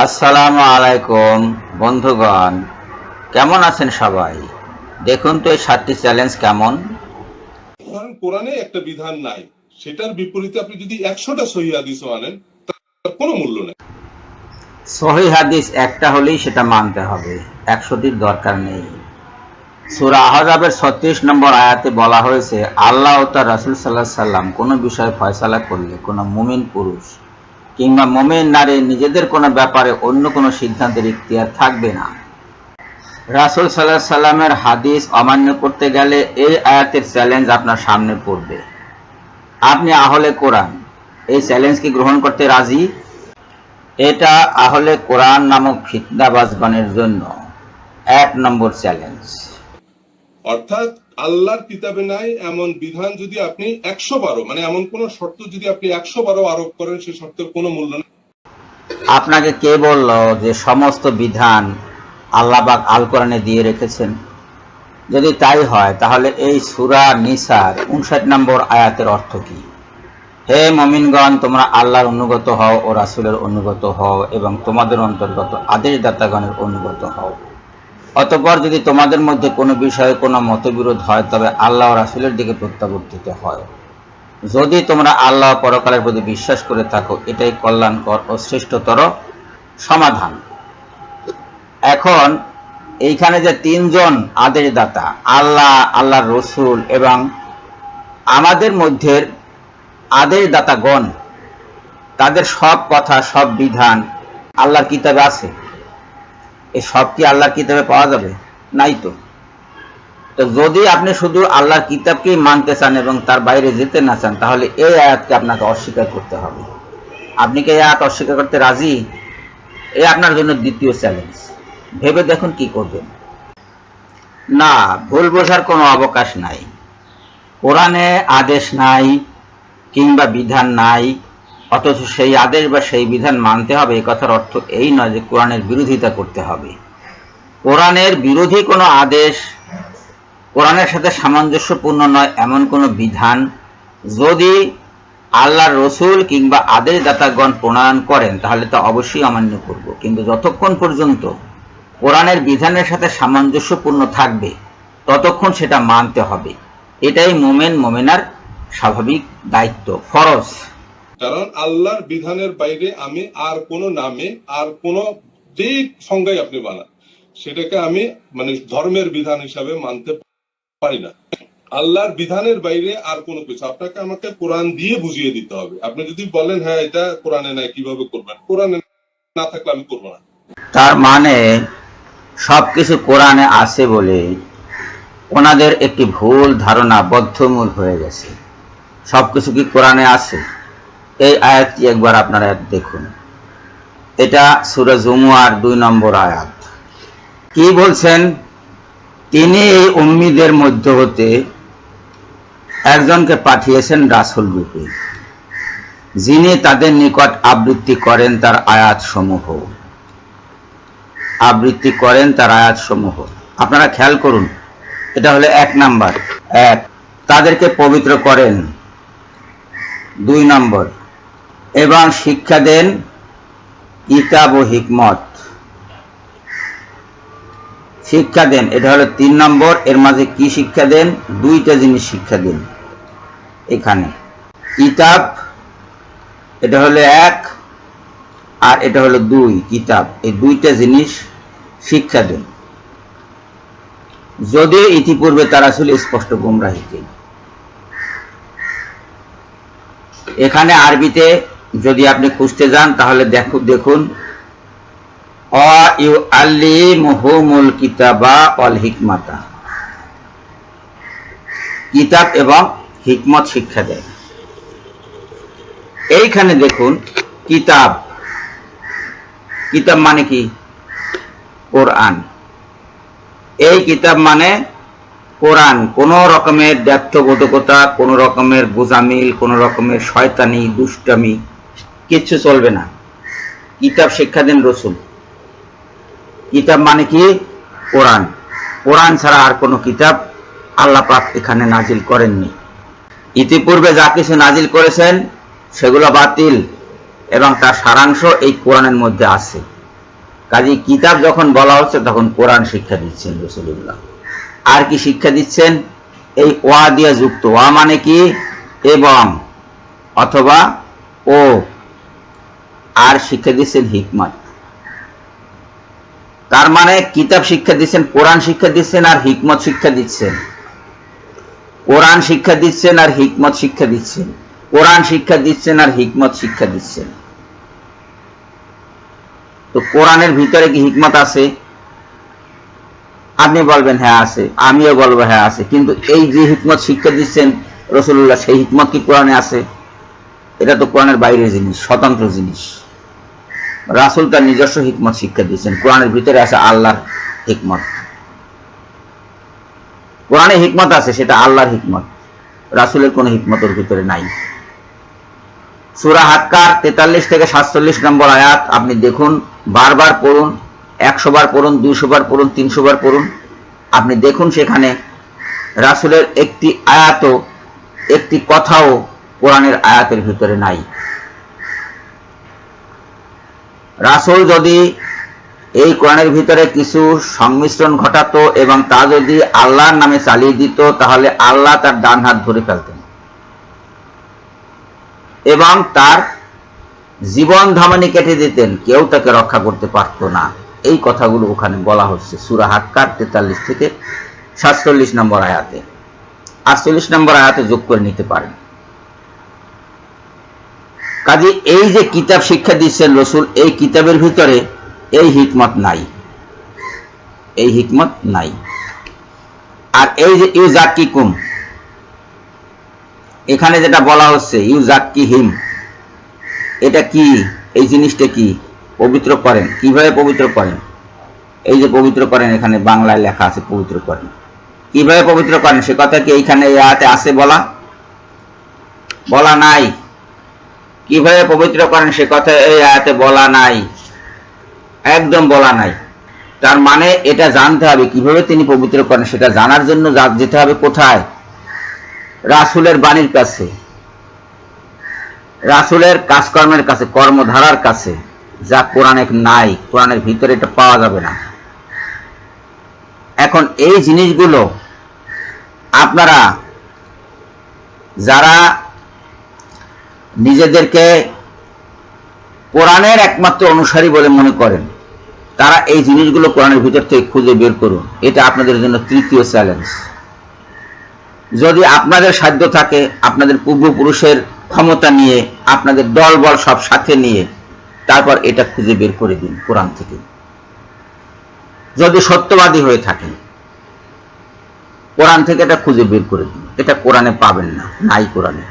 আসসালামু আলাইকুম বন্ধুগণ। কেমন আছেন সবাই? দেখুন তো এই সাতটি চ্যালেঞ্জ কেমন। কোরআনে একটা বিধান নাই। সেটার বিপরীতে আপনি যদি একশোটা সহি হাদিস আনেন তার কোনো মূল্য নেই। সহি হাদিস একটা হলেই সেটা মানতে হবে। একশোটির দরকার নেই। সুরা আহজাবের ছত্রিশ নম্বর আয়াতে বলা হয়েছে আল্লাহ ও তার রাসুল সাল্লাহ সাল্লাম কোনো বিষয়ে ফয়সালা করলে কোনো মুমিন পুরুষ কিংবা মুমিন নারী নিজেদের কোনো ব্যাপারে অন্য কোনো সিদ্ধান্তের ইখতিয়ার থাকবে না। রাসুল সাল্লাহ সাল্লামের হাদিস অমান্য করতে গেলে এই আয়াতের চ্যালেঞ্জ আপনার সামনে পড়বে। আপনি আহলে কোরআন, এই চ্যালেঞ্জ কি গ্রহণ করতে রাজি? এটা আহলে কোরআন নামক ফিতনাবাজগণের জন্য এক নম্বর চ্যালেঞ্জ। অর্থাৎ আল্লাহর কিতাবে নাই এমন বিধান যদি আপনি একশো বারো মানে এমন কোন শর্ত যদি আপনি একশো বারো আরোপ করেন সেই শর্তের কোনো মূল্য নেই। আপনাকে কে বলল যে সমস্ত বিধান আল্লাহবাক আল কোরআনে দিয়ে রেখেছেন? যদি তাই হয়, তাহলে এই সুরা নিসার উনষাট নম্বর আয়াতের অর্থ কি? হে মমিনগণ, তোমরা আল্লাহর অনুগত হও ও রাসুলের অনুগত হও এবং তোমাদের অন্তর্গত আদেশ দাতাগণের অনুগত হও। অতপর যদি তোমাদের মধ্যে কোনো বিষয়ে কোনো মতবিরোধ হয়, তবে আল্লাহ রাসুলের দিকে প্রত্যাবর্তিত হয়। যদি তোমরা আল্লাহ পরকালের প্রতি বিশ্বাস করে থাকো, এটাই কল্যাণকর ও শ্রেষ্ঠতর সমাধান। এখন এইখানে যে তিনজন আদেশদাতা, আল্লাহ, আল্লাহর রসুল এবং আমাদের মধ্যে আদেশ দাতাগণ তাদের সব কথা, সব বিধান আল্লাহর কিতাবে আছে। এই সব কি আল্লাহর কিতাবে পাওয়া যাবে? নাই তো। তো যদি আপনি শুধু আল্লাহর কিতাবকেই মানতে চান এবং তার বাইরে যেতে না চান, তাহলে এই আয়াতকে আপনাকে অস্বীকার করতে হবে। আপনি কি এই আয়াত অস্বীকার করতে রাজি? এই আপনার জন্য দ্বিতীয় চ্যালেঞ্জ ভেবে দেখুন কি করবেন। না, ভুল বোঝার কোনো অবকাশ নাই। কোরআনে আদেশ নাই কিংবা বিধান নাই। অথচ সেই আদেশ বা সেই বিধান মানতে হবে এই কথার অর্থ এই নয় যে কোরআনের বিরোধিতা করতে হবে। কোরআনের বিরোধী কোনো আদেশ কোরআনের সাথে সামঞ্জস্যপূর্ণ নয়, এমন কোনো বিধান যদি আল্লাহর রসুল কিংবা আদেশ দাতাগণ প্রণয়ন করেন, তাহলে তা অবশ্যই অমান্য করব। কিন্তু যতক্ষণ পর্যন্ত কোরআনের বিধানের সাথে সামঞ্জস্যপূর্ণ থাকবে, ততক্ষণ সেটা মানতে হবে। এটাই মোমেন, মোমেনার স্বাভাবিক দায়িত্ব, ফরজ। কারণ আল্লাহর বিধানের বাইরে আমি আর কোন নামে, আর কোন যে সংজ্ঞায় আপনি বানান। সেটাকে আমি মানে ধর্মের বিধান হিসাবে মানতে পারি না। আল্লাহর বিধানের বাইরে আর কোনো কিছু। আপনাকে আমাকে কোরআন দিয়ে বুঝিয়ে দিতে হবে। আপনি যদি বলেন হ্যাঁ এটা কোরআনে নাই, কীভাবে করবেন? কোরআনে না থাকলে আমি করব না। তার মানে সবকিছু কোরআনে আছে বলে ওনাদের একটি ভুল ধারণা বদ্ধমূল হয়ে গেছে। সবকিছু কি কোরআনে আছে? এই আয়াতটি একবার আপনারা দেখুন। এটা সুরে জুমুয়ার দুই নম্বর আয়াত। কি বলছেন? তিনি এই উম্মিদের মধ্য হতে একজনকে পাঠিয়েছেন রাসুল রূপে। যিনি তাদের নিকট আবৃত্তি করেন তার আয়াত সমূহ আবৃত্তি করেন তার আয়াত সমূহ আপনারা খেয়াল করুন, এটা হলো এক নাম্বার। এক, তাদেরকে পবিত্র করেন। দুই নম্বর এবং শিক্ষা দেন কিতাব ও হিকমত। শিক্ষা দেন, এটা হলো তিন নম্বর, এর মাঝে কি শিক্ষা দেন? দুইটা জিনিস শিক্ষা দেন এখানে। কিতাব, এটা হলো এক, আর এটা হলো দুই, কিতাব। এই দুইটা জিনিস শিক্ষা দেন। যদিও ইতিপূর্বে তারা ছিল স্পষ্ট গুমরাহিতে এখানে আরবিতে যদি আপনি খুঁজতে যান, তাহলে দেখুন দেখুন। অ ইউ আল্লি মুহুমুল কিতাবা অল হিকমাতা। কিতাব এবং হিকমত শিক্ষা দেয়। এইখানে দেখুন, কিতাব। কিতাব মানে কি? কোরআন। এই কিতাব মানে কোরআন। কোন রকমের ব্যর্থবোধকতা, কোন রকমের গোজামিল কোন রকমের শয়তানি, দুষ্টামি কিচ্ছু চলবে না। কিতাব শিক্ষা দেন রসুল। কিতাব মানে কি? কোরআন। কোরআন ছাড়া আর কোনো কিতাব আল্লাহ পাক এখানে নাজিল করেননি। ইতিপূর্বে যা কিছু নাজিল করেছেন, সেগুলো বাতিল এবং তার সারাংশ এই কোরআনের মধ্যে আছে। কাজী কিতাব যখন বলা হচ্ছে, তখন কোরআন শিক্ষা দিচ্ছেন রসুল্লাহ আর কি শিক্ষা দিচ্ছেন? এই ওয়া দিয়ে যুক্ত। ওয়া মানে কি? এবং অথবা ও। আর শিক্ষা দিচ্ছেন হিকমত। তার মানে কিতাব শিক্ষা দিচ্ছেন, কোরআন শিক্ষা দিচ্ছেন আর হিকমত শিক্ষা দিচ্ছেন। কোরআন শিক্ষা দিচ্ছেন আর হিকমত শিক্ষা দিচ্ছেন। কোরআন শিক্ষা দিচ্ছেন আর হিকমত শিক্ষা দিচ্ছেন। তো কোরআনের ভিতরে কি হিকমত আছে? আপনি বলবেন হ্যাঁ আছে। আমিও বলব হ্যাঁ আছে। কিন্তু এই যে হিকমত শিক্ষা দিচ্ছেন রসুল্লাহ, সেই হিকমত কি কোরআনে আছে? এটা তো কোরআনের বাইরের জিনিস, স্বতন্ত্র জিনিস। রাসুল তার নিজস্ব হিকমত শিক্ষা দিচ্ছেন কোরআনের ভিতরে আছে আল্লাহর হিকমত। কোরআনে হিকমত আছে, সেটা আল্লাহর হিকমত। রাসুলের কোন হিকমত ওর ভিতরে নাই। সুরা হাক্কার তেতাল্লিশ থেকে সাতচল্লিশ নম্বর আয়াত, আপনি দেখুন, বারবার পড়ুন, একশো বার পড়ুন, দুইশো বার পড়ুন, তিনশো বার পড়ুন। আপনি দেখুন সেখানে রাসুলের একটি আয়াতও, একটি কথাও কোরআনের আয়াতের ভিতরে নাই। রাসুল যদি এই কোরআনের ভিতরে কিছু সংমিশ্রণ ঘটাতো এবং তা যদি আল্লাহর নামে চালিয়ে দিত, তাহলে আল্লাহ তার ডান হাত ধরে ফেলতেন। এবং তার জীবন ধামানি কেটে দিতেন, কেউ তাকে রক্ষা করতে পারত না। এই কথাগুলো ওখানে বলা হচ্ছে সুরা হাক্কার তেতাল্লিশ থেকে সাতচল্লিশ নম্বর আয়াতে। আটচল্লিশ নম্বর আয়াতে যোগ করে নিতে পারেন। কাজে এই যে কিতাব শিক্ষা দিচ্ছেন রসুল, এই কিতাবের ভিতরে এই হিকমত নাই। এই হিকমত নাই। আর এই যে ইউ জাকিকুম এখানে যেটা বলা হচ্ছে ইউ জাক্কি হিম এটা কি? এই জিনিসটা কি? পবিত্র করেন। কীভাবে পবিত্র করেন? এই যে পবিত্র করেন, এখানে বাংলায় লেখা আছে পবিত্র করেন। কীভাবে পবিত্র করেন? সে কথা কি এইখানে আছে বলা? বলা নাই। কীভাবে পবিত্র করেন সে কথা এই আয়াতে বলা নাই। একদম বলা নাই। তার মানে এটা জানতে হবে, কীভাবে তিনি পবিত্র করেন সেটা জানার জন্য যেতে হবে কোথায়? রাসুলের বাণীর কাছে। রাসুলের কাজকর্মের কাছে, কর্মধারার কাছে। যা কোরআনে নাই, কোরআনের ভিতরে এটা পাওয়া যাবে না। এখন এই জিনিসগুলো আপনারা যারা নিজেদেরকে কোরআনের একমাত্র অনুসারী বলে মনে করেন। তারা এই জিনিসগুলো কোরআনের ভিতর থেকে খুঁজে বের করুন। এটা আপনাদের জন্য তৃতীয় চ্যালেঞ্জ যদি আপনাদের সাধ্য থাকে, আপনাদের পূর্বপুরুষের ক্ষমতা নিয়ে, আপনাদের দল বল সব সাথে নিয়ে, তারপর এটা খুঁজে বের করে দিন কোরআন থেকে। যদি সত্যবাদী হয়ে থাকেন, কোরআন থেকে এটা খুঁজে বের করে দিন। এটা কোরআনে পাবেন না, নাই কোরআনে।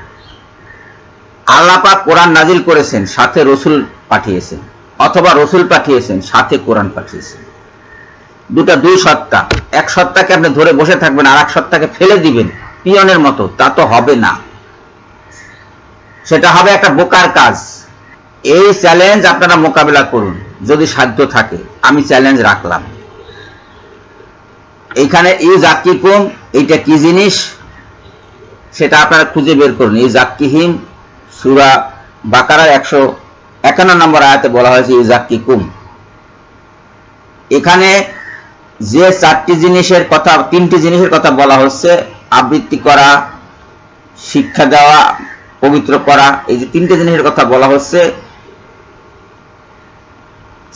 আল্লাহ পাক কোরআন নাজিল করেছেন, সাথে রসুল পাঠিয়েছেন, অথবা রসুল পাঠিয়েছেন, সাথে কোরআন পাঠিয়েছেন। দুটা দুই সত্তা। এক সত্তাকে আপনি ধরে বসে থাকবেন আর এক সত্তাকে ফেলে দিবেন, পিয়নের মতো, তা তো হবে না। সেটা হবে একটা বোকার কাজ। এই চ্যালেঞ্জ আপনারা মোকাবেলা করুন, যদি সাধ্য থাকে। আমি চ্যালেঞ্জ রাখলাম। এইখানে ইউ জাকিকুম এইটা কি জিনিস? সেটা আপনারা খুঁজে বের করুন। এই জাক্কিহিম সুরা বাকারার একশো একান্ন নম্বর আয়াতে বলা হয়েছে ইউ জাক্কিকুম এখানে যে চারটি জিনিসের কথা, তিনটি জিনিসের কথা বলা হচ্ছে, আবৃত্তি করা, শিক্ষা দেওয়া, পবিত্র করা, এই যে তিনটে জিনিসের কথা বলা হচ্ছে,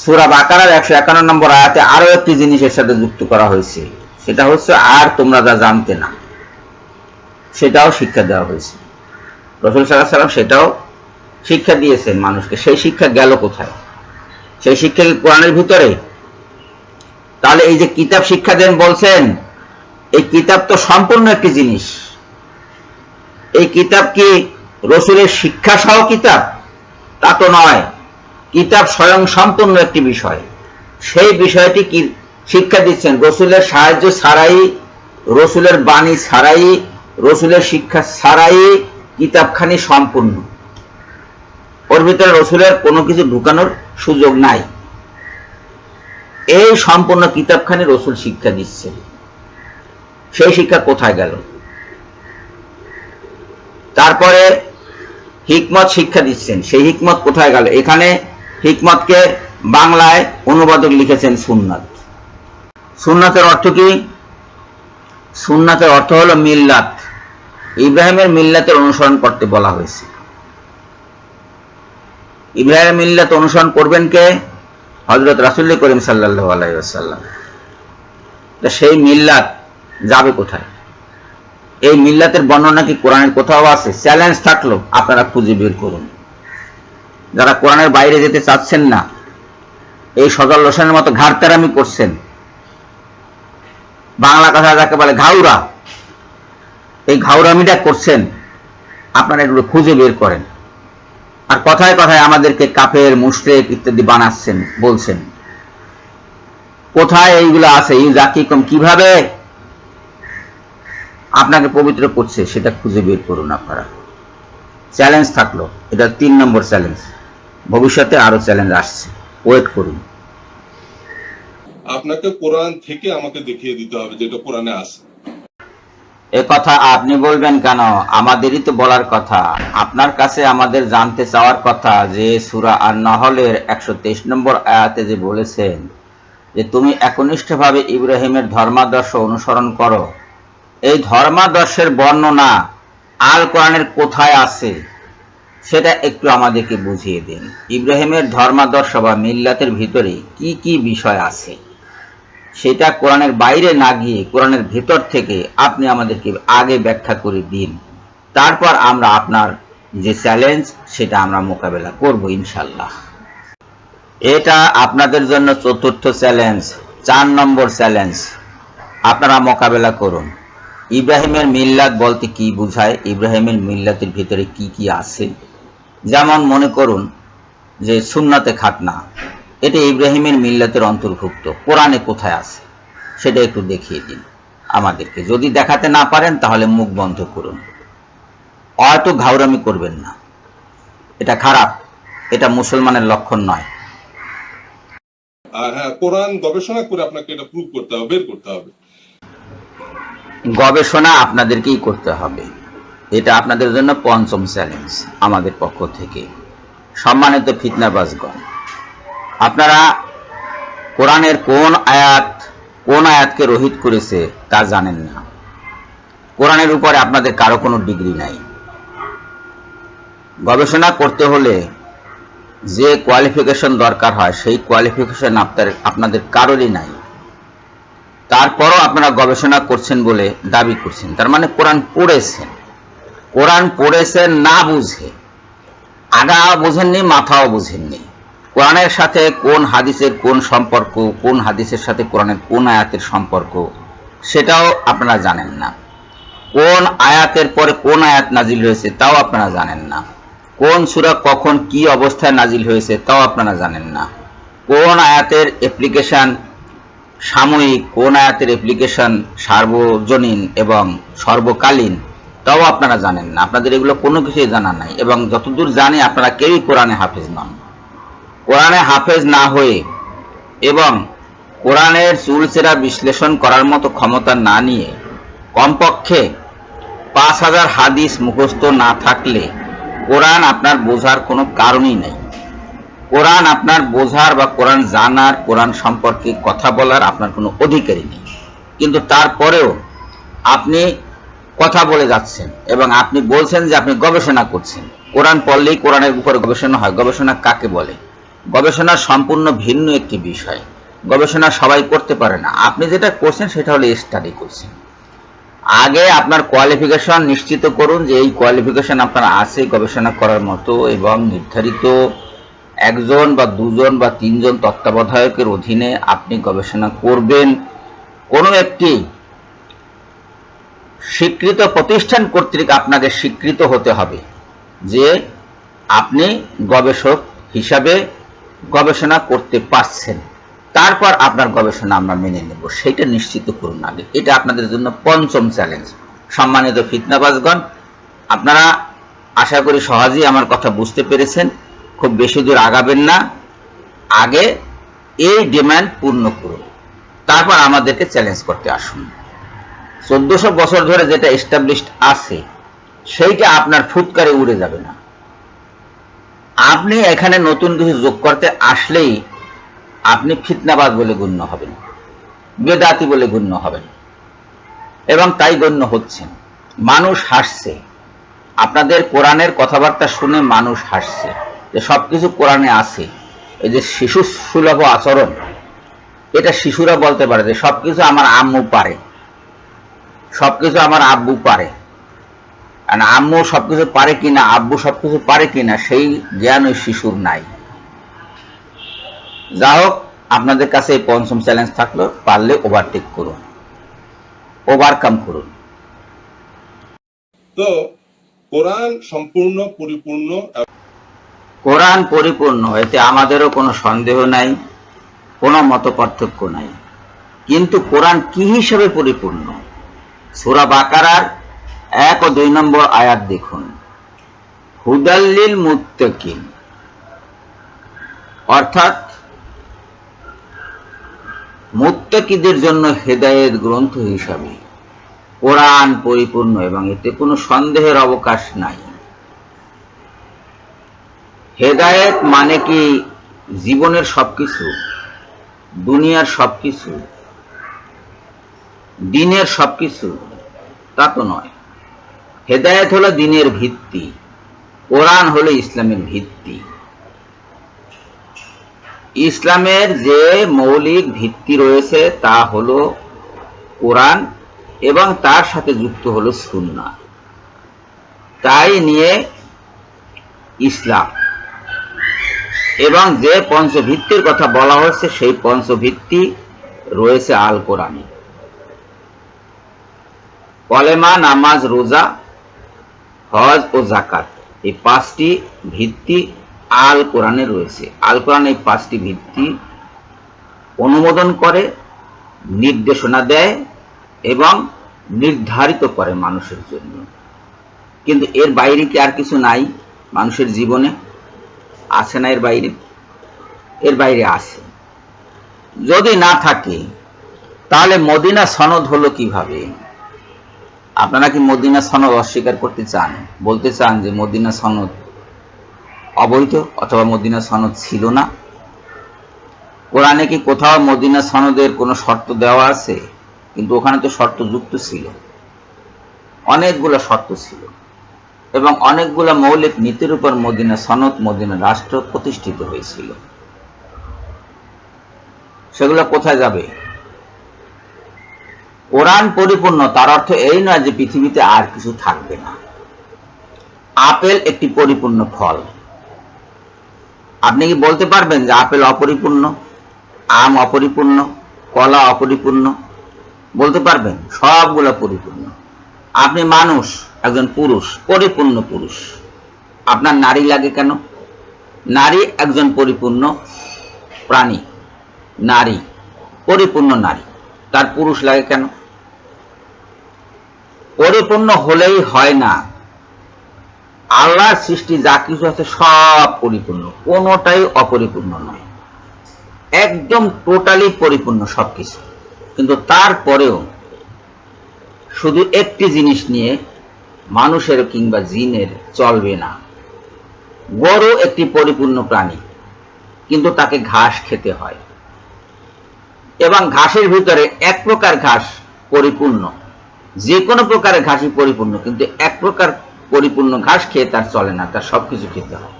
সুরা বাকারার একশো একান্ন নম্বর আয়াতে আরও একটি জিনিসের সাথে যুক্ত করা হয়েছে। সেটা হচ্ছে, আর তোমরা যা জানতে না, সেটাও শিক্ষা দেওয়া হয়েছে। রসুল সাল্লাহ সাল্লাম সেটাও শিক্ষা দিয়েছেন মানুষকে। সেই শিক্ষা গেল কোথায়? সেই শিক্ষা কোরআনের ভিতরে? তাহলে এই যে কিতাব শিক্ষা দেন বলছেন, এই কিতাব তো সম্পূর্ণ একটি জিনিস। এই কিতাব কি রসুলের শিক্ষা সহ কিতাব? তা তো নয়। কিতাব স্বয়ং সম্পূর্ণ একটি বিষয়। সেই বিষয়টি কি শিক্ষা দিচ্ছেন? রসুলের সাহায্য ছাড়াই, রসুলের বাণী ছাড়াই, রসুলের শিক্ষা ছাড়াই কিতাবখানি সম্পূর্ণ। ওর ভিতরে রসুলের কোনো কিছু ঢুকানোর সুযোগ নাই। এই সম্পূর্ণ কিতাবখানি রসুল শিক্ষা দিচ্ছে সেই শিক্ষা কোথায় গেল? তারপরে হিকমত শিক্ষা দিচ্ছেন। সেই হিকমত কোথায় গেল? এখানে হিকমতকে বাংলায় অনুবাদক লিখেছেন সুন্নাত। সুন্নাতের অর্থ কি? সুন্নাতের অর্থ হলো মিল্লাত। ইব্রাহিমের মিল্লাতের অনুসরণ করতে বলা হয়েছে। ইব্রাহিমের মিল্লাত অনুসরণ করবেন কে? হজরত রাসুল করিম সাল্লাহ আলাইসাল্লাম তা সেই মিল্লাত যাবে কোথায়? এই মিল্লাতের বর্ণনা কি কোরআনের কোথাও আছে? চ্যালেঞ্জ থাকল, আপনারা খুঁজে বের করুন। যারা কোরআনের বাইরে যেতে চাচ্ছেন না, এই সজল হোসেনের মতো ঘাড়তারামি করছেন। বাংলা কথা যাকে বলে ঘাউরা। এই ঘাউরামিটা করছেন, আপনারা এগুলো খুঁজে বের করেন। আর কথায় কথায় আমাদেরকে কাফের, মুশরেক ইত্যাদি বানাচ্ছেন, বলছেন। কোথায় এইগুলো আছে? এই জাকিকম কীভাবে আপনাকে পবিত্র করছে, সেটা খুঁজে বের করুন আপনারা। চ্যালেঞ্জ থাকল, এটা তিন নম্বর চ্যালেঞ্জ। ভবিষ্যতে আরও চ্যালেঞ্জ আসছে। ওয়েট করুন। আপনাকে কোরআন থেকে আমাকে দেখিয়ে দিতে হবে, যেটা কোরআনে আছে। এ কথা আপনি বলবেন কেন? আমাদেরই তো বলার কথা। আপনার কাছে আমাদের জানতে চাওয়ার কথা যে সুরা আর নহলের একশো তেইশ নম্বর আয়াতে যে বলেছেন যে তুমি একনিষ্ঠভাবে ইব্রাহিমের ধর্মাদর্শ অনুসরণ করো। এই ধর্মাদর্শের বর্ণনা আল কোরআনের কোথায় আছে সেটা একটু আমাদেরকে বুঝিয়ে দিন। ইব্রাহিমের ধর্মাদর্শ বা মিল্লাতের ভিতরে কি কি বিষয় আছে? সেটা কোরআনের বাইরে না গিয়ে কোরআনের ভেতর থেকে আপনি আমাদেরকে আগে ব্যাখ্যা করে দিন। তারপর আমরা আপনার যে চ্যালেঞ্জ, সেটা আমরা মোকাবেলা করব ইনশাল্লাহ এটা আপনাদের জন্য চতুর্থ চ্যালেঞ্জ, চার নম্বর চ্যালেঞ্জ। আপনারা মোকাবেলা করুন। ইব্রাহিমের মিল্লাত বলতে কি বুঝায়? ইব্রাহিমের মিল্লাতের ভিতরে কি কি আছে? যেমন মনে করুন যে সুন্নাতে খাতনা। এটা ইব্রাহিমের মিল্লাতের অন্তর্ভুক্ত। কোরআনে কোথায় আছে? সেটা একটু দেখিয়ে দিন। আমাদেরকে যদি দেখাতে না পারেন তাহলে মুখ বন্ধ করুন। হয়তো ঘাউরামি করবেন না। এটা খারাপ। এটা মুসলমানের লক্ষণ নয়। হ্যাঁ কোরআন গবেষণা করে আপনাকে এটা প্রুভ করতে হবে বের করতে হবে। গবেষণা আপনাদেরকেই করতে হবে। এটা আপনাদের জন্য পঞ্চম চ্যালেঞ্জ আমাদের পক্ষ থেকে। সম্মানিত ফিতনাবাজগণ আপনারা কোরআনের কোন আয়াত, কোন আয়াতকে রহিত করেছে তা জানেন না। কোরআনের উপরে আপনাদের কারও কোনো ডিগ্রি নাই। গবেষণা করতে হলে যে কোয়ালিফিকেশন দরকার হয়, সেই কোয়ালিফিকেশন আপনার আপনাদের কারোরই নাই। তারপরও আপনারা গবেষণা করছেন বলে দাবি করছেন। তার মানে কোরআন পড়েছেন। কোরআন পড়েছেন না বুঝে। আগা বোঝেননি, মাথাও বুঝেননি। কোরআনের সাথে কোন হাদিসের কোন সম্পর্ক, কোন হাদিসের সাথে কোরআনের কোন আয়াতের সম্পর্ক, সেটাও আপনারা জানেন না। কোন আয়াতের পরে কোন আয়াত নাজিল হয়েছে তাও আপনারা জানেন না। কোন সূরা কখন কি অবস্থায় নাজিল হয়েছে তাও আপনারা জানেন না। কোন আয়াতের অ্যাপ্লিকেশন সাময়িক, কোন আয়াতের অ্যাপ্লিকেশন সার্বজনীন এবং সর্বকালীন তাও আপনারা জানেন না। আপনাদের এগুলো কোনো কিছুই জানা নাই এবং যতদূর জানি আপনারা কেউই কোরআনে হাফিজ নন। কোরআনে হাফেজ না হয়ে এবং কোরআনের চুলচেরা বিশ্লেষণ করার মতো ক্ষমতা না নিয়ে কমপক্ষে পাঁচ হাজার হাদিস মুখস্থ না থাকলে কোরআন আপনার বোঝার কোনো কারণই নেই। কোরআন আপনার বোঝার বা কোরআন জানার, কোরআন সম্পর্কে কথা বলার আপনার কোনো অধিকারই নেই। কিন্তু তারপরেও আপনি কথা বলে যাচ্ছেন এবং আপনি বলছেন যে আপনি গবেষণা করছেন। কোরআন পড়লেই কোরআনের উপরে গবেষণা হয়। গবেষণা কাকে বলে? গবেষণা সম্পূর্ণ ভিন্ন একটি বিষয়। গবেষণা সবাই করতে পারে না। আপনি যেটা করছেন, সেটা হলো স্টাডি করছেন। আগে আপনার কোয়ালিফিকেশন নিশ্চিত করুন যে এই কোয়ালিফিকেশন আপনার আছে গবেষণা করার মতো এবং নির্ধারিত একজন বা দুজন বা তিনজন তত্ত্বাবধায়কের অধীনে আপনি গবেষণা করবেন। কোনো একটি স্বীকৃত প্রতিষ্ঠান কর্তৃক আপনাকে স্বীকৃত হতে হবে যে আপনি গবেষক হিসাবে গবেষণা করতে পারছেন। তারপর আপনার গবেষণা আমরা মেনে নেব। সেটা নিশ্চিত করুন আগে। এটা আপনাদের জন্য পঞ্চম চ্যালেঞ্জ সম্মানিত ফিতনাবাজগণ, আপনারা আশা করি সহজেই আমার কথা বুঝতে পেরেছেন। খুব বেশি দূর আগাবেন না। আগে এই ডিমান্ড পূর্ণ করুন। তারপর আমাদেরকে চ্যালেঞ্জ করতে আসুন। চোদ্দশো বছর ধরে যেটা এস্টাবলিশড আছে, সেইটা আপনার ফুৎকারে উড়ে যাবে না। আপনি এখানে নতুন কিছু যোগ করতে আসলেই আপনি ফিতনাবাদ বলে গণ্য হবেন, বেদাতি বলে গণ্য হবেন। এবং তাই গণ্য হচ্ছেন। মানুষ হাসছে। আপনাদের কোরআনের কথাবার্তা শুনে মানুষ হাসছে। যে সবকিছু কোরআনে আছে। এই যে শিশু সুলভ আচরণ, এটা শিশুরা বলতে পারে যে সবকিছু আমার আম্মু পারে। সবকিছু আমার আব্বু পারে। আর আম্মু সবকিছু পারে কিনা আব্বু সবকিছু পারে কিনা সেই জ্ঞান ওই শিশুর নাই। যা হোক আপনাদের কাছে এই পঞ্চম চ্যালেঞ্জ থাকল পারলে ওভারটেক করুন। ওভারকাম করুন। তো কোরআন সম্পূর্ণ পরিপূর্ণ কোরআন পরিপূর্ণ এতে আমাদেরও কোনো সন্দেহ নাই কোনো মত পার্থক্য নাই। কিন্তু কোরআন কি হিসেবে পরিপূর্ণ? সুরা বাকারার এক ও দুই নম্বর আয়াত দেখুন। হুদাল্লিল মুত্তাকিন। অর্থাৎ মুত্তাকিদের জন্য হেদায়েত গ্রন্থ হিসাবে কোরআন পরিপূর্ণ এবং এতে কোনো সন্দেহের অবকাশ নাই। হেদায়েত মানে কি? জীবনের সবকিছু, দুনিয়ার সবকিছু, দিনের সবকিছু, তা তো নয়। হেদায়েত হলো দিনের ভিত্তি, কোরআন হলো ইসলামের ভিত্তি। ইসলামের যে মৌলিক ভিত্তি রয়েছে তা হলো কোরআন এবং তার সাথে যুক্ত হলো সুন্নাহ। তাই নিয়ে ইসলাম। এবং যে পঞ্চভিত্তির কথা বলা হয়েছে, সেই পঞ্চভিত্তি রয়েছে আল কোরআনে কলেমা, নামাজ, রোজা হজ ও জাকাত এই পাঁচটি ভিত্তি আল কোরআনে রয়েছে। আল কোরআন এই পাঁচটি ভিত্তি অনুমোদন করে, নির্দেশনা দেয় এবং নির্ধারিত করে মানুষের জন্য। কিন্তু এর বাইরে কি আর কিছু নাই? মানুষের জীবনে আছে না এর বাইরে? এর বাইরে আছে। যদি না থাকে, তাহলে মদিনা সনদ হলো কীভাবে? আপনারা কি মদিনা সনদ অস্বীকার করতে চান? বলতে চান যে মদিনা সনদ অবৈধ অথবা মদিনা সনদ ছিল না? কোরআনে কি কোথাও মদিনা সনদের কোনো শর্ত দেওয়া আছে? কিন্তু ওখানে তো শর্ত যুক্ত ছিল। অনেকগুলো শর্ত ছিল। এবং অনেকগুলো মৌলিক নীতির উপর মদিনা সনদ মদিনা রাষ্ট্র প্রতিষ্ঠিত হয়েছিল। সেগুলো কোথায় যাবে? কোরআন পরিপূর্ণ, তার অর্থ এই নয় যে পৃথিবীতে আর কিছু থাকবে না। আপেল একটি পরিপূর্ণ ফল। আপনি কি বলতে পারবেন যে আপেল অপরিপূর্ণ, আম অপরিপূর্ণ, কলা অপরিপূর্ণ? বলতে পারবেন, সবগুলো পরিপূর্ণ। আপনি মানুষ, একজন পুরুষ, পরিপূর্ণ পুরুষ। আপনার নারী লাগে কেন? নারী একজন পরিপূর্ণ প্রাণী। নারী, পরিপূর্ণ নারী। তার পুরুষ লাগে কেন? পরিপূর্ণ হলেই হয় না। আল্লাহর সৃষ্টি যা কিছু আছে সব পরিপূর্ণ, কোনোটাই অপরিপূর্ণ নয়। একদম টোটালি পরিপূর্ণ সবকিছু। কিন্তু তারপরেও শুধু একটি জিনিস নিয়ে মানুষের কিংবা জিনের চলবে না। গরু একটি পরিপূর্ণ প্রাণী, কিন্তু তাকে ঘাস খেতে হয়। এবং ঘাসের ভিতরে এক প্রকার ঘাস পরিপূর্ণ। যে কোনো প্রকারের ঘাসই পরিপূর্ণ, কিন্তু এক প্রকার পরিপূর্ণ ঘাস খেয়ে তার চলে না, তার সবকিছু খেতে হয়।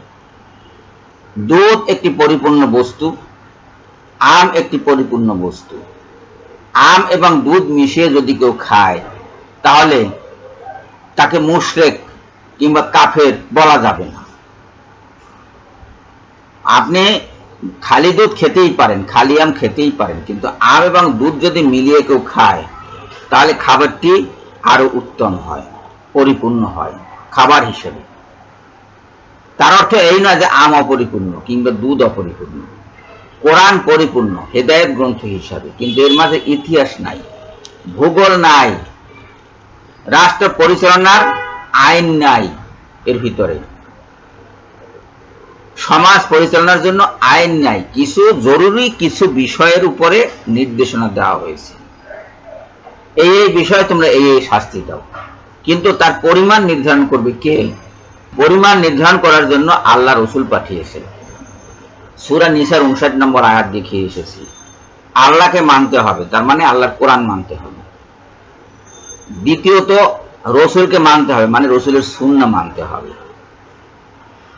দুধ একটি পরিপূর্ণ বস্তু, আম একটি পরিপূর্ণ বস্তু। আম এবং দুধ মিশিয়ে যদি কেউ খায়, তাহলে তাকে মুশরেক কিংবা কাফের বলা যাবে না। আপনি খালি দুধ খেতেই পারেন, খালি আম খেতেই পারেন, কিন্তু আম এবং দুধ যদি মিলিয়ে কেউ খায় তাহলে খাবারটি আরও উত্তম হয়, পরিপূর্ণ হয়, খাবার হিসেবে। তার অর্থ এই নয় যে আম অপরিপূর্ণ কিংবা দুধ অপরিপূর্ণ। কোরআন পরিপূর্ণ, হেদায়েত গ্রন্থ হিসাবে, কিন্তু এর মাঝে ইতিহাস নাই, ভূগোল নাই, রাষ্ট্র পরিচালনার আইন নাই এর ভিতরে। সমাজ পরিচালনার জন্য আইন নাই, কিছু জরুরি, কিছু বিষয়ের উপরে নির্দেশনা দেওয়া হয়েছে। এই এই বিষয়ে তোমরা এই এই শাস্তি দাও। কিন্তু তার পরিমাণ নির্ধারণ করবে কে? পরিমাণ নির্ধারণ করার জন্য আল্লাহ রসুল পাঠিয়েছে। সুরা নিসার উনষাট নম্বর আয়াত দেখিয়ে এসেছি। আল্লাহকে মানতে হবে, তার মানে আল্লাহর কোরআন মানতে হবে। দ্বিতীয়ত, রসুলকে মানতে হবে মানে রসুলের শূন্য মানতে হবে।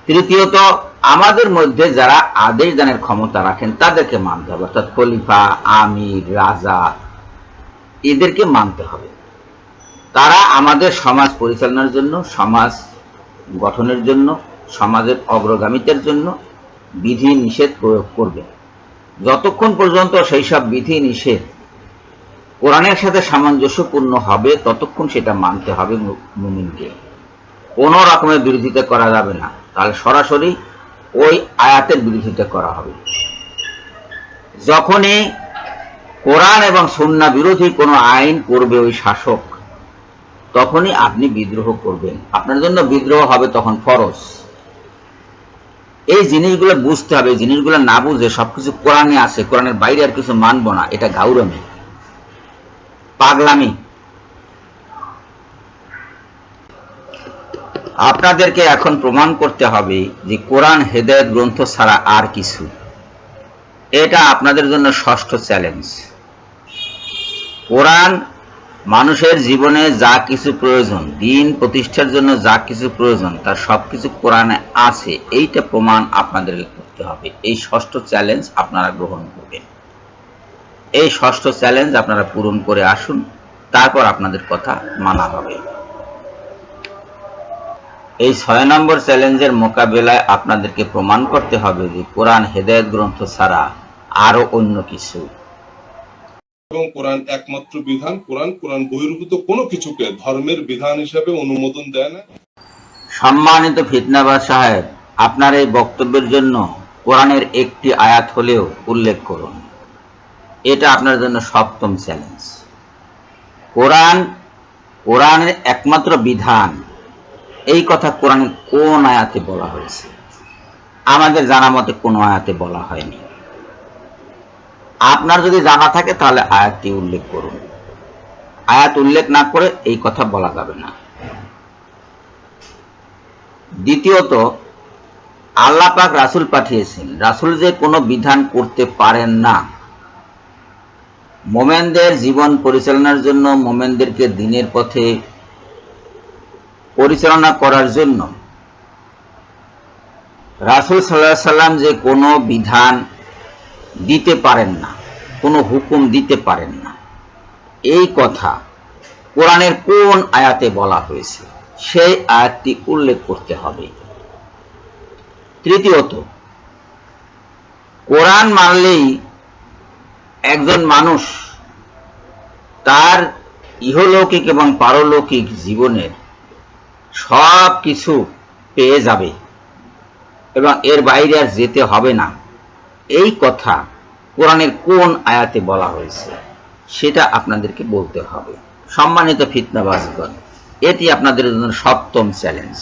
তৃতীয়ত, আমাদের মধ্যে যারা আদেশ দানের ক্ষমতা রাখেন, তাদেরকে মানতে হবে। অর্থাৎ খলিফা, আমির, রাজা এদেরকে মানতে হবে। তারা আমাদের সমাজ পরিচালনার জন্য, সমাজ গঠনের জন্য, সমাজের অগ্রগামিতার জন্য বিধি নিষেধ প্রয়োগ করবে। যতক্ষণ পর্যন্ত সেই সব বিধি নিষেধ কোরআনের সাথে সামঞ্জস্যপূর্ণ হবে, ততক্ষণ সেটা মানতে হবে মুমিনকে। কোনো রকমের বিরোধিতা করা যাবে না। তাহলে সরাসরি ওই আয়াতের বিরোধিতা করা হবে। যখনই কোরআন এবং সুন্না বিরোধী কোনো আইন করবে ওই শাসক। তখনই আপনি বিদ্রোহ করবেন। আপনার জন্য বিদ্রোহ হবে তখন ফরজ। এই জিনিসগুলো বুঝতে হবে জিনিসগুলো না বুঝে সবকিছু কোরআনে আছে, কোরআনের বাইরে আর কিছু মানবো না। এটা গাউরমি, পাগলামি। আপনাদেরকে এখন প্রমাণ করতে হবে যে কোরআন হেদায়ত গ্রন্থ ছাড়া আর কিছু। এটা আপনাদের জন্য ষষ্ঠ চ্যালেঞ্জ। কোরআন মানুষের জীবনে যা কিছু প্রয়োজন, দিন প্রতিষ্ঠার জন্য যা কিছু প্রয়োজন, তার সবকিছু কোরআনে আছে, এইটা প্রমাণ আপনাদেরকে করতে হবে। এই ষষ্ঠ চ্যালেঞ্জ আপনারা গ্রহণ করবেন। এই ষষ্ঠ চ্যালেঞ্জ আপনারা পূরণ করে আসুন, তারপর আপনাদের কথা মানা হবে। এই ছয় নম্বর চ্যালেঞ্জের মোকাবেলায় আপনাদেরকে প্রমাণ করতে হবে যে কোরআন হেদায়ত গ্রন্থ ছাড়া আরও অন্য কিছু এবং কোরআন একমাত্র বিধান, কোরআন কোরআন বহির্ভূত কোনো কিছুকে ধর্মের বিধান হিসাবে অনুমোদন দেয় না। সম্মানিত ফিতনাবাদ সাহেব, আপনার এই বক্তব্যের জন্য কোরআনের একটি আয়াত হলেও উল্লেখ করুন। এটা আপনার জন্য সপ্তম চ্যালেঞ্জ কোরআন, কোরআনের একমাত্র বিধান, এই কথা কোরআনের কোন আয়াতে বলা হয়েছে? আমাদের জানা মতে কোনো আয়াতে বলা হয়নি। আপনার যদি জানা থাকে, তাহলে আয়াতটি উল্লেখ করুন। আয়াত উল্লেখ না করে এই কথা বলা যাবে না। দ্বিতীয়ত, আল্লাহ পাক রাসুল পাঠিয়েছেন। রাসুল যে কোনো বিধান করতে পারেন না। মোমেনদের জীবন পরিচালনার জন্য, মোমেনদেরকে দিনের পথে পরিচালনা করার জন্য। রাসুল সাল্লাহ সাল্লাম যে কোনো বিধান দিতে পারেন না, কোনো হুকুম দিতে পারেন না। এই কথা কোরআনের কোন আয়াতে বলা হয়েছে, সেই আয়াতটি উল্লেখ করতে হবে। তৃতীয়ত, কোরআন মানলেই একজন মানুষ তার ইহলৌকিক এবং পারলৌকিক জীবনের সব কিছু পেয়ে যাবে এবং এর বাইরে আর যেতে হবে না। এই কথা কোরআনের কোন আয়াতে বলা হয়েছে, সেটা আপনাদেরকে বলতে হবে। সম্মানিত ফিতনাবাজগণ, এটি আপনাদের জন্য সপ্তম চ্যালেঞ্জ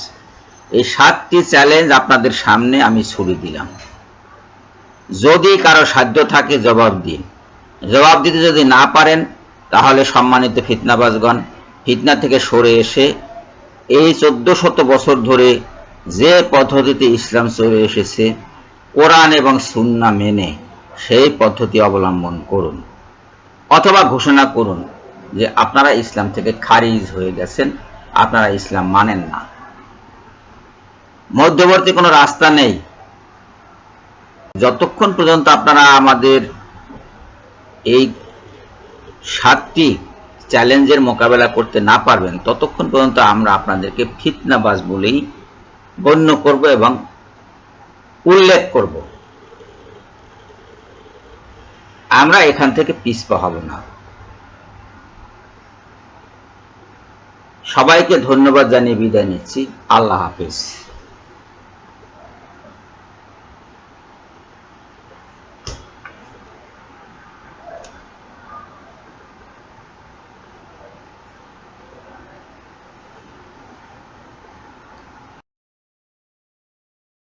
এই সাতটি চ্যালেঞ্জ আপনাদের সামনে আমি ছুড়ে দিলাম। যদি কারও সাধ্য থাকে জবাব দিন। জবাব দিতে যদি না পারেন, তাহলে সম্মানিত ফিতনাবাজগণ, ফিতনা থেকে সরে এসে এই চোদ্দ শত বছর ধরে যে পদ্ধতিতে ইসলাম চলে এসেছে কোরআন এবং সুন্না মেনে সেই পদ্ধতি অবলম্বন করুন। অথবা ঘোষণা করুন যে আপনারা ইসলাম থেকে খারিজ হয়ে গেছেন, আপনারা ইসলাম মানেন না। মধ্যবর্তী কোনো রাস্তা নেই। যতক্ষণ পর্যন্ত আপনারা আমাদের এই সাতটি চ্যালেঞ্জের মোকাবেলা করতে না পারবেন, ততক্ষণ পর্যন্ত আমরা আপনাদেরকে ফিতনাবাজ বলেই গণ্য করব এবং উল্লেখ করব। আমরা এখান থেকে পিছপা হব না। সবাইকে ধন্যবাদ জানিয়ে বিদায় নিচ্ছি। আল্লাহ হাফিজ।